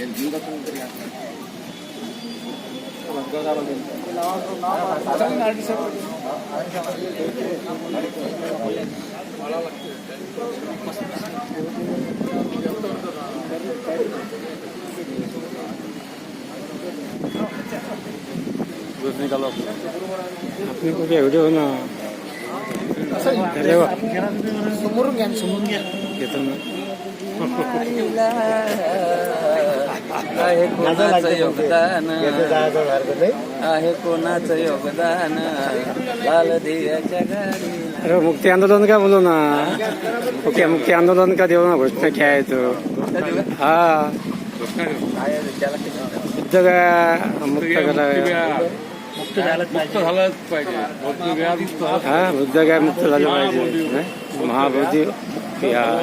నేను జీవితం আপনি কোথায় sumur आहे कोणाचं योगदान? आहे कोणाचं योगदान? लाल दिव्याच्या अरे मुक्ती आंदोलन का बोलू ना? मुक्ती मुक्ती आंदोलन का देऊ ना? घोषणा काय तो हा. बुद्ध का मुक्त करा मुक्त झालंच पाहिजे. हा बुद्ध काय मुक्त झालं पाहिजे? महाबोधी विहार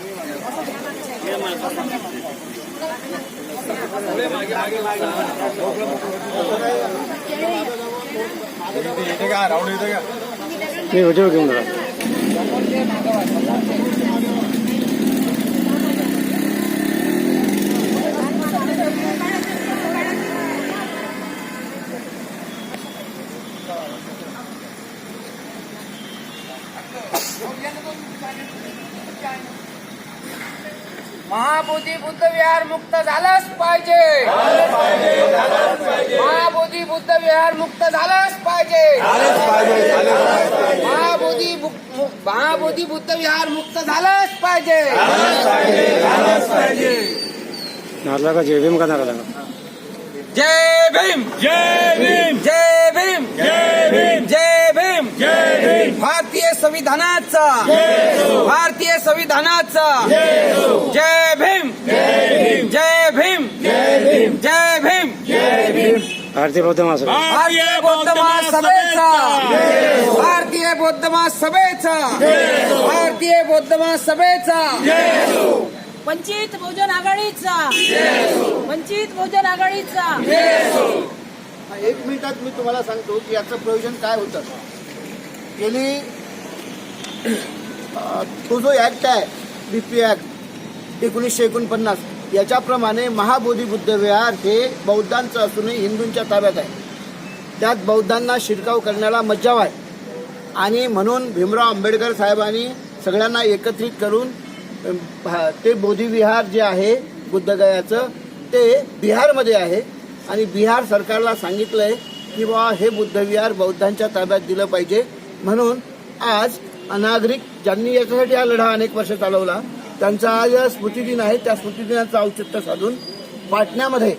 ನೀವು ವಜೆ ಹೋಗಿ ಒಂದು Thank you. महाबोधी बुद्ध विहार मुक्त झालंच पाहिजे. महाबोधी बुद्ध विहार मुक्त झालंच पाहिजे. महाबोधी महाबोधी बुद्ध विहार मुक्त झालंच पाहिजे. नारला का जय भीम का लागा जय भीम. जय भीम. जय भीम जय भीम जय भीम जय भीम भारतीय संविधानाचा. भारतीय संविधानाचा. जय भीम. जय भीम. जय भीम. जय भीम भारतीय बौद्ध महासभा. भारतीय बौद्ध महासभेचा. भारतीय बौद्ध महासभेचा. भारतीय बौद्ध महासभेचा. वंचित बहुजन आघाडीचा. वंचित बहुजन आघाडीचा. एक मिनिटात मी तुम्हाला सांगतो की याचं प्रयोजन काय होतं. गेली. तो जो ऍक्ट आहे बीपी ऍक्ट एकोणीसशे एकोणपन्नास याच्याप्रमाणे महाबोधी बुद्धविहार हे बौद्धांचं असूनही हिंदूंच्या ताब्यात आहे. त्यात बौद्धांना शिरकाव करण्याला मज्जाव आहे आणि म्हणून भीमराव आंबेडकर साहेबांनी सगळ्यांना एकत्रित करून ते बोधिविहार जे आहे बुद्धगयाचं ते बिहारमध्ये आहे. आणि बिहार सरकारला सांगितलं आहे की बाबा हे बुद्धविहार बौद्धांच्या ताब्यात दिलं पाहिजे. म्हणून आज अनागरिक ज्यांनी याच्यासाठी हा लढा अनेक वर्ष चालवला त्यांचा आज स्मृतिदिन आहे. त्या स्मृतिदिनाचं औचित्य साधून पाटण्यामध्ये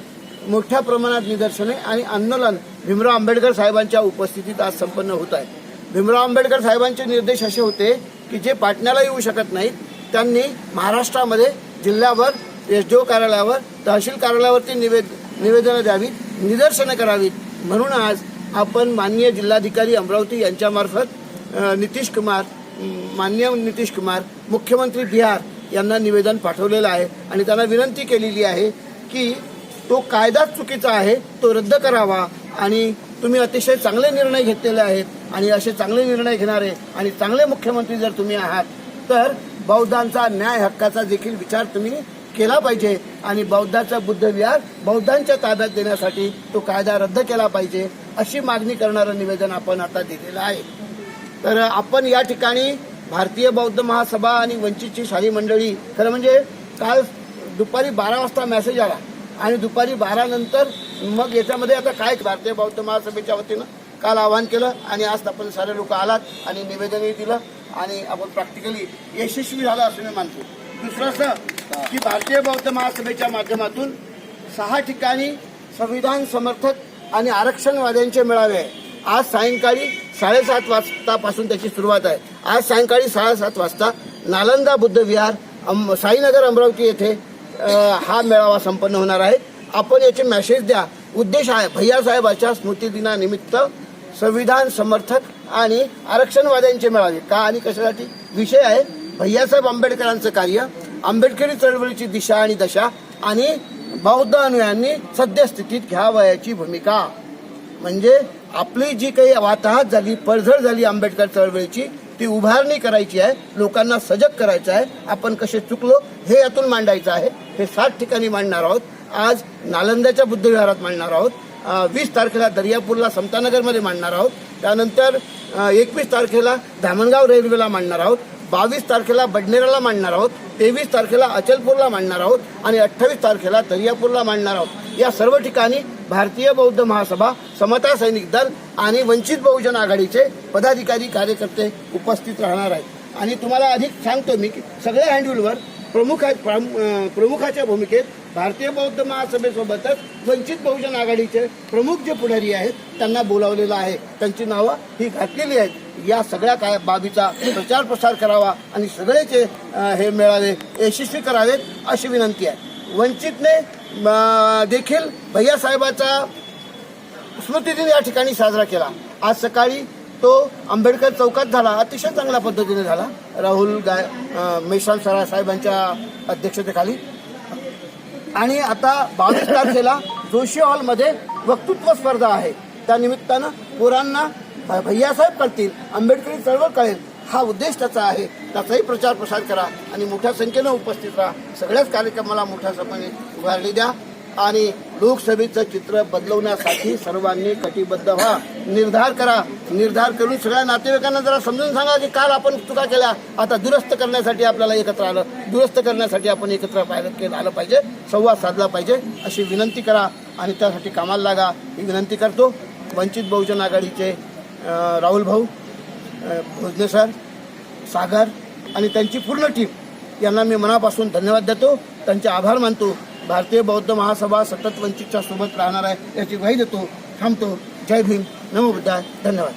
मोठ्या प्रमाणात निदर्शने आणि आंदोलन भीमराव आंबेडकर साहेबांच्या उपस्थितीत आज संपन्न होत आहे. भीमराव आंबेडकर साहेबांचे निर्देश असे होते की जे पाटण्याला येऊ शकत नाहीत त्यांनी महाराष्ट्रामध्ये जिल्ह्यावर एस डी ओ कार्यालयावर तहसील कार्यालयावरती निवेद निवेदनं द्यावीत निदर्शनं करावीत. म्हणून आज आपण माननीय जिल्हाधिकारी अमरावती यांच्यामार्फत नितीश कुमार माननीय नितीश कुमार मुख्यमंत्री बिहार यांना निवेदन पाठवलेलं आहे. आणि त्यांना विनंती केलेली आहे की तो कायदाच चुकीचा आहे तो रद्द करावा. आणि तुम्ही अतिशय चांगले निर्णय घेतलेले आहेत आणि असे चांगले निर्णय घेणारे आणि चांगले मुख्यमंत्री जर तुम्ही आहात तर बौद्धांचा न्याय हक्काचा देखील विचार तुम्ही केला पाहिजे. आणि बौद्धाचा बुद्ध विहार बौद्धांच्या ताब्यात देण्यासाठी तो कायदा रद्द केला पाहिजे. अशी मागणी करणारं निवेदन आपण आता दिलेलं आहे. तर आपण या ठिकाणी भारतीय बौद्ध महासभा आणि वंचितची शाही मंडळी खरं म्हणजे काल दुपारी बारा वाजता मेसेज आला आणि दुपारी बारा नंतर मग याच्यामध्ये आता काय भारतीय बौद्ध महासभेच्या वतीनं काल आवाहन केलं आणि आज आपण सारे लोक आलात आणि निवेदनही दिलं आणि आपण प्रॅक्टिकली यशस्वी झालं असं मी मानतो. दुसरं असं की भारतीय बौद्ध महासभेच्या माध्यमातून सहा ठिकाणी संविधान समर्थक आणि आरक्षणवाद्यांचे मेळावे. आहे आज सायंकाळी साडेसात वाजतापासून त्याची सुरुवात आहे. आज सायंकाळी साडेसात वाजता नालंदा बुद्ध विहार अम- साईनगर अमरावती येथे हा मेळावा संपन्न होणार आहे. आपण याचे मेसेज द्या. उद्देश आहे भैयासाहेबाच्या स्मृतिदिनानिमित्त संविधान समर्थक आणि आरक्षणवाद्यांचे मेळावे. का आणि कशासाठी? विषय आहे भैयासाहेब आंबेडकरांचं कार्य. आंबेडकरी चळवळीची दिशा आणि दशा आणि बौद्ध अनुयांनी सद्यस्थितीत घ्यावयाची भूमिका. म्हणजे आपली जी काही वाताहत झाली पडझड झाली आंबेडकर चळवळीची ती उभारणी करायची आहे लोकांना सजग करायचं आहे आपण कसे चुकलो हे यातून मांडायचं आहे हे सात ठिकाणी मांडणार आहोत. आज नालंद्याच्या बुद्धविहारात मांडणार आहोत. वीस तारखेला दर्यापूरला समतानगरमध्ये मांडणार आहोत. त्यानंतर एकवीस तारखेला धामणगाव रेल्वेला मांडणार आहोत. बावीस तारखेला बडनेराला मांडणार आहोत तेवीस तारखेला अचलपूरला मांडणार आहोत आणि अठ्ठावीस तारखेला दर्यापूरला मांडणार आहोत. या सर्व ठिकाणी भारतीय बौद्ध महासभा समता सैनिक दल आणि वंचित बहुजन आघाडीचे पदाधिकारी कार्यकर्ते उपस्थित राहणार आहेत. आणि तुम्हाला अधिक सांगतो मी की सगळ्या हँडविलवर प्रमुख प्रमुखाच्या भूमिकेत भारतीय बौद्ध महासभेसोबतच वंचित बहुजन आघाडीचे प्रमुख जे पुढारी आहेत त्यांना बोलावलेलं आहे. त्यांची नावं ही घातलेली आहेत. या सगळ्या काय बाबीचा प्रचार प्रसार करावा आणि सगळेचे हे मेळावे यशस्वी करावेत अशी विनंती आहे. वंचितने देखील भैयासाहेबाचा स्मृतिदिन या ठिकाणी साजरा केला. आज सकाळी तो आंबेडकर चौकात झाला. अतिशय चांगल्या पद्धतीने झाला. राहुल गाय मेश्राम सरा साहेबांच्या अध्यक्षतेखाली. आणि आता बावीस तारखेला जोशी हॉलमध्ये वक्तृत्व स्पर्धा आहे. त्या निमित्तानं पोरांना भैयासाहेब कळतील आंबेडकरी चळवळ कळेल. हा उद्देश त्याचा आहे. त्याचाही प्रचार प्रसार करा आणि मोठ्या संख्येनं उपस्थित राहा. सगळ्याच कार्यक्रमाला मोठ्या सपाने उभारली द्या आणि लोकसभेचं चित्र बदलवण्यासाठी सर्वांनी कटिबद्ध व्हा. निर्धार करा. निर्धार करून सगळ्या नातेवाईकांना जरा समजून सांगा की काल आपण चुका केल्या. आता दुरुस्त करण्यासाठी आपल्याला एकत्र आलं. दुरुस्त करण्यासाठी आपण एकत्र पाहिलं केलं आलं पाहिजे. संवाद साधला पाहिजे. अशी विनंती करा आणि त्यासाठी कामाला लागा. ही विनंती करतो. वंचित बहुजन आघाडीचे राहुल भाऊ भोजने सर सागर आणि त्यांची पूर्ण टीम यांना मी मनापासून धन्यवाद देतो. त्यांचे आभार मानतो. भारतीय बौद्ध महासभा सतत वंचितच्या सोबत राहणार आहे याची ग्वाही देतो. थांबतो. जय भीम. नमो बुद्धाय. धन्यवाद.